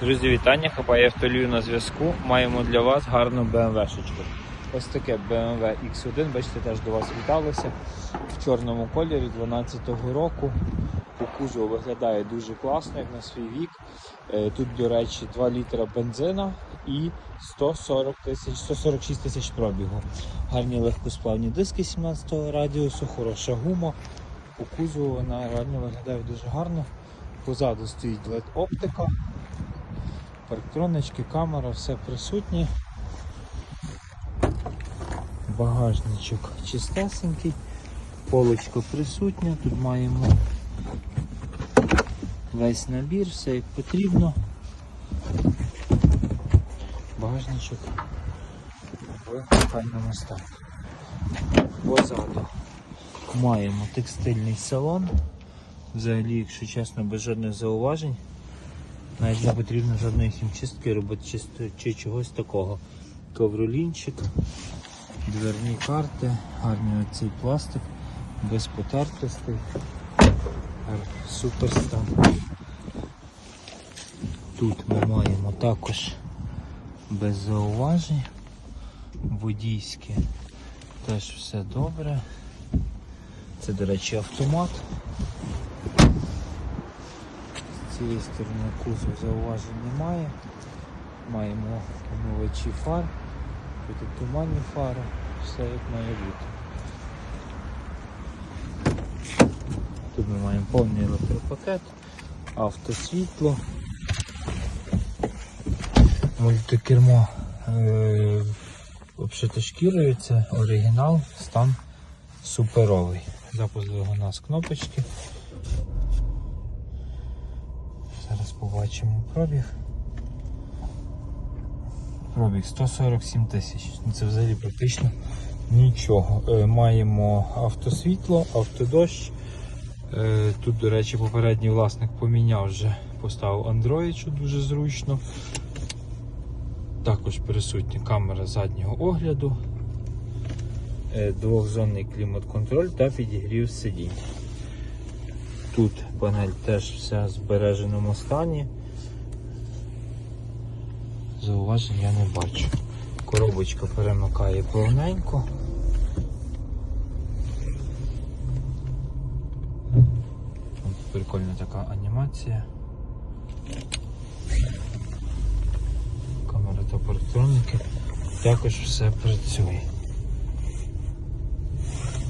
Друзі, вітання! Хапає автолію на зв'язку. Маємо для вас гарну BMW-шечку. Ось таке BMW X1, бачите, теж до вас віталося в чорному кольорі 12-го року. По кузову виглядає дуже класно, як на свій вік. Е, Тут, до речі, 2 літра бензина і 140 тисяч, 146 тисяч пробігу. Гарні легкосплавні диски 17-го радіусу, хороша гума. По кузову вона реально виглядає дуже гарно. Позаду стоїть LED оптика. Парктронички, камера, все присутнє. Багажничок чистесенький, полочка присутня, тут маємо весь набір, все як потрібно. Багажничок в файному стані. Позаду маємо текстильний салон. Взагалі, якщо чесно, без жодних зауважень. Навіть не потрібно жодної хімчистки робити чи чогось такого. Ковролінчик, дверні карти, гарний оцей пластик, без потертостей. Гар- Супер стан. Тут ми маємо також без зауважень. Водійське теж все добре. Це, до речі, автомат. З цієї сторони кузов зауважень немає. Маємо омивачі фар, туманні фари, все як має бути. Тут ми маємо повний електропакет, автосвітло, мультикермо е, обшите шкірою, це оригінал, стан суперовий. Запуск двигуна з кнопочки. Зараз побачимо пробіг. Пробіг 147 тисяч. Ну, Це взагалі практично нічого. Е, Маємо автосвітло, автодощ. Е, Тут, до речі, попередній власник поміняв вже, поставив Android, що дуже зручно. Також присутня камера заднього огляду, е, двохзонний клімат-контроль та підігрів сидінь. Тут панель теж вся в збереженому стані. Зауважень я не бачу. Коробочка перемикає повненько. Прикольна така анімація. Камера та парктроники. Також все працює.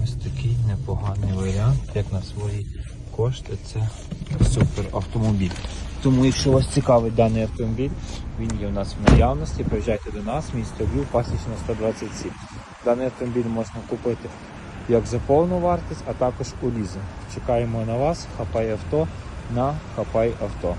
Ось такий непоганий варіант, як на свої кошти, це супер автомобіль. Тому, якщо вас цікавить даний автомобіль, він є у нас в наявності. Приїжджайте до нас, місто Львів, пасічна 127. Даний автомобіль можна купити як за повну вартість, а також у лізинг. Чекаємо на вас, хапай авто на хапай авто.